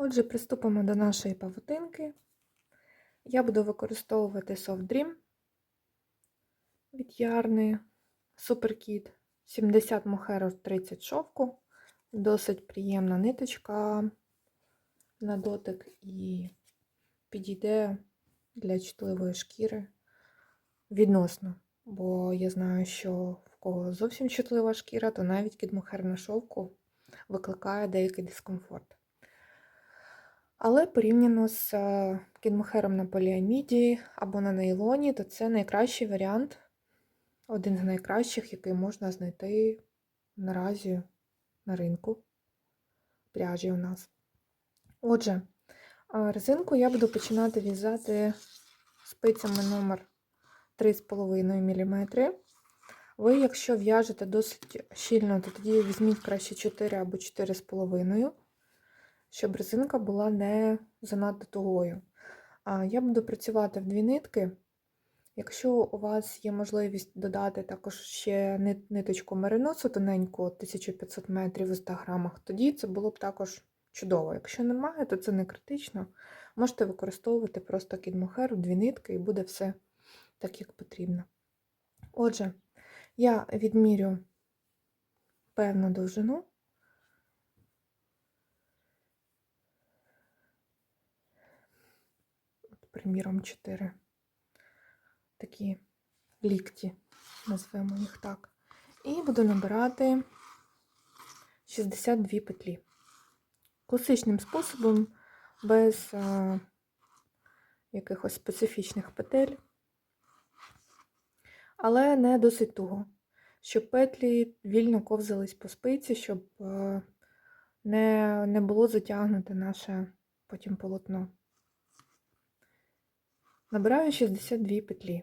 Отже, приступимо до нашої павутинки. Я буду використовувати Soft Dream від Ярни Суперкіт 70 мохеру 30 шовку. Досить приємна ниточка на дотик і підійде для чутливої шкіри відносно. Бо я знаю, що в кого зовсім чутлива шкіра, то навіть кідмохер шовку викликає деякий дискомфорт. Але порівняно з е, кінмохером на поліаміді або на нейлоні, то це найкращий варіант, один з найкращих, який можна знайти наразі на ринку пряжі у нас. Отже, е, резинку я буду починати в'язати спицями номер 3,5 мм. Ви, якщо в'яжете досить щільно, то тоді візьміть краще 4 або 4,5 щоб резинка була не занадто тугою. Я буду працювати в дві нитки. Якщо у вас є можливість додати також ще ниточку мериносу тоненьку 1500 метрів у 100 грамах, тоді це було б також чудово. Якщо немає, то це не критично. Можете використовувати просто кідмохеру, дві нитки, і буде все так, як потрібно. Отже, я відмірю певну довжину. Приміром, 4 такі лікті, назвемо їх так. І буду набирати 62 петлі. Класичним способом, без а, якихось специфічних петель, але не досить туго, щоб петлі вільно ковзались по спиці, щоб а, не, не було затягнуте наше потім полотно. Набираю 62 петлі.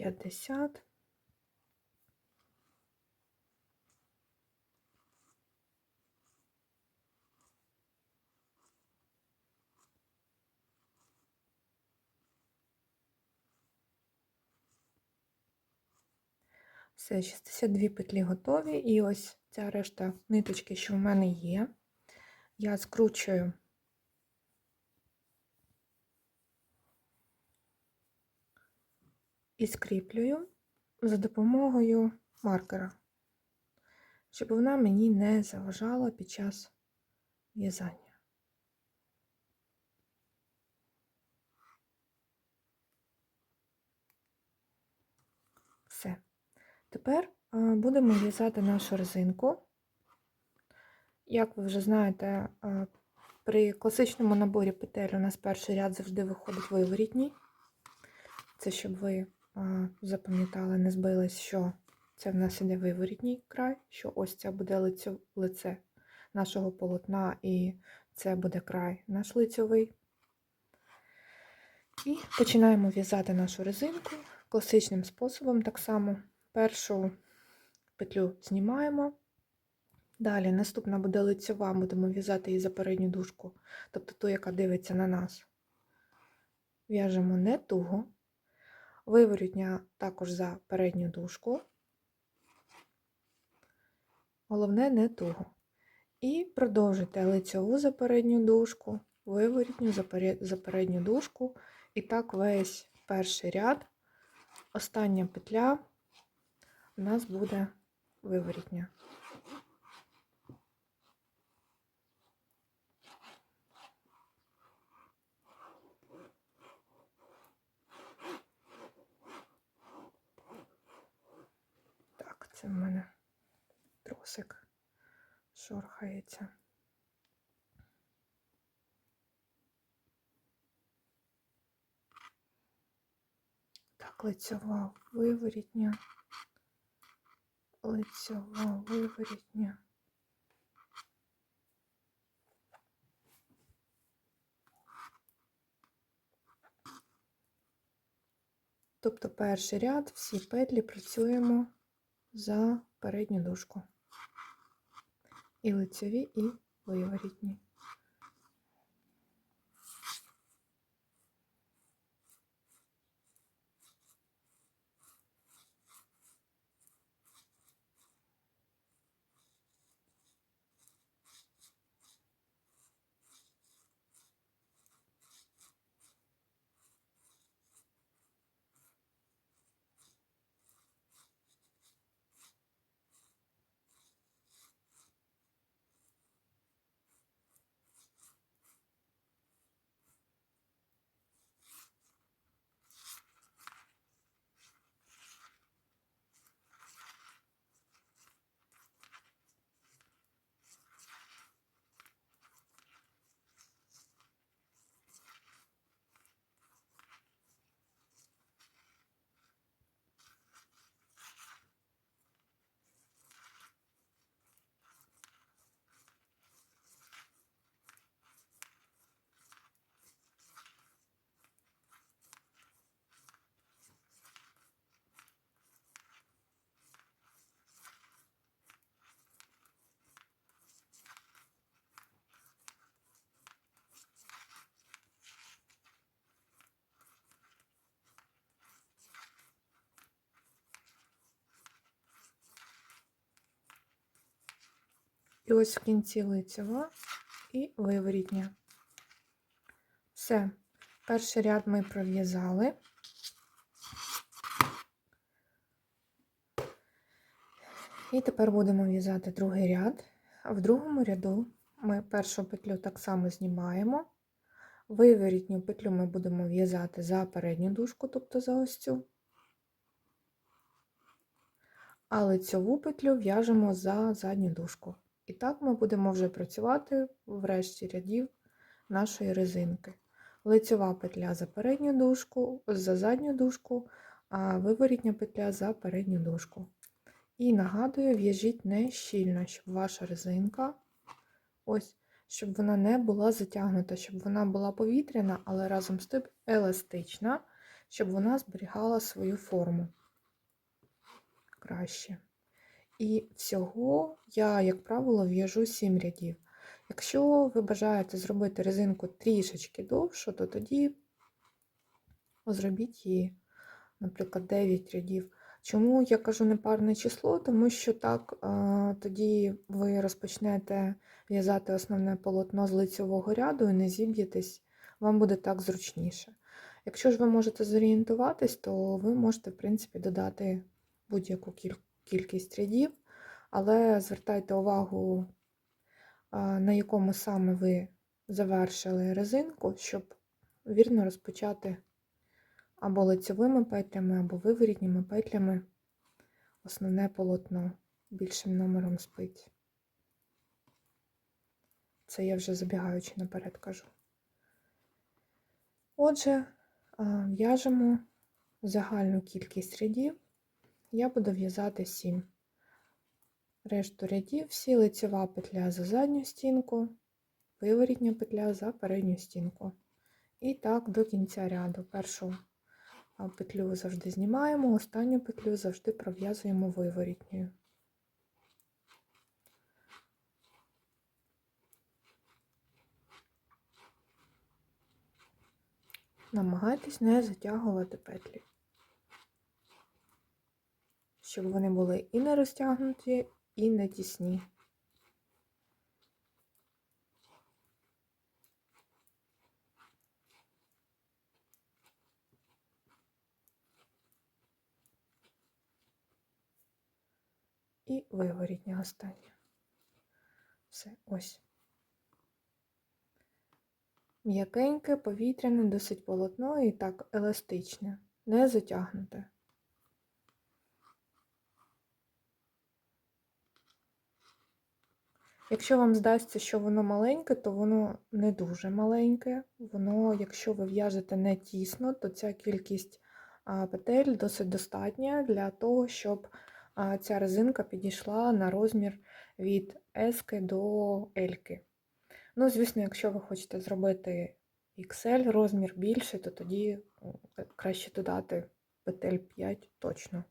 П'ятдесят. Все, 62 петлі готові, і ось ця решта ниточки, що в мене є, я скручую і скріплюю за допомогою маркера, щоб вона мені не заважала під час в'язання. Все. Тепер будемо в'язати нашу резинку. Як ви вже знаєте, при класичному наборі петель у нас перший ряд завжди виходить виворітній. Це щоб ви запам'ятали, не збились, що це в нас іде виворітній край, що ось це буде лице нашого полотна, і це буде край наш лицьовий. І починаємо в'язати нашу резинку класичним способом, так само першу петлю знімаємо. Далі наступна буде лицьова, будемо в'язати її за передню дужку, тобто ту, яка дивиться на нас. В'яжемо не туго, Виворітня також за передню дужку. Головне не туго. І продовжуйте лицьову за передню дужку, виворітню за передню дужку. І так весь перший ряд, остання петля у нас буде виворітня. Це в мене тросик шорхається. Так, лицьова виворітня. Лицьова виворітня. Тобто перший ряд, всі петлі працюємо за передню дужку. І лицеві, і виворітні. І ось в кінці лицева і виворітня. Все. Перший ряд ми пров'язали. І тепер будемо в'язати другий ряд. В другому ряду ми першу петлю так само знімаємо. Виворітню петлю ми будемо в'язати за передню дужку, тобто за ось цю. А лицьову петлю в'яжемо за задню дужку. І так ми будемо вже працювати в решті рядів нашої резинки. Лицьова петля за передню дужку, за задню дужку, а виворітня петля за передню дужку. І нагадую, в'яжіть не щільно, щоб ваша резинка, ось, щоб вона не була затягнута, щоб вона була повітряна, але разом з тим еластична, щоб вона зберігала свою форму краще. І всього я, як правило, в'яжу 7 рядів. Якщо ви бажаєте зробити резинку трішечки довшу, то тоді зробіть її, наприклад, 9 рядів. Чому я кажу непарне число? Тому що так тоді ви розпочнете в'язати основне полотно з лицевого ряду і не зіб'єтесь, вам буде так зручніше. Якщо ж ви можете зорієнтуватись, то ви можете, в принципі, додати будь-яку кількість рядів, але звертайте увагу, на якому саме ви завершили резинку, щоб вірно розпочати або лицевими петлями, або виворітніми петлями основне полотно більшим номером спиць. Це я вже забігаючи наперед кажу. Отже, в'яжемо загальну кількість рядів. Я буду в'язати 7. Решту рядів всі лицева петля за задню стінку, виворітня петля за передню стінку. І так до кінця ряду. Першу петлю завжди знімаємо, останню петлю завжди пров'язуємо виворітньою. Намагайтесь не затягувати петлі, щоб вони були і не розтягнуті, і не тісні. І виворітня остання. Все, ось. М'якеньке, повітряне, досить полотно і так еластичне, не затягнуте. Якщо вам здасться, що воно маленьке, то воно не дуже маленьке. Воно, якщо ви в'яжете не тісно, то ця кількість петель досить достатня для того, щоб ця резинка підійшла на розмір від S до L. Ну, звісно, якщо ви хочете зробити XL розмір більший, то тоді краще додати петель 5 точно.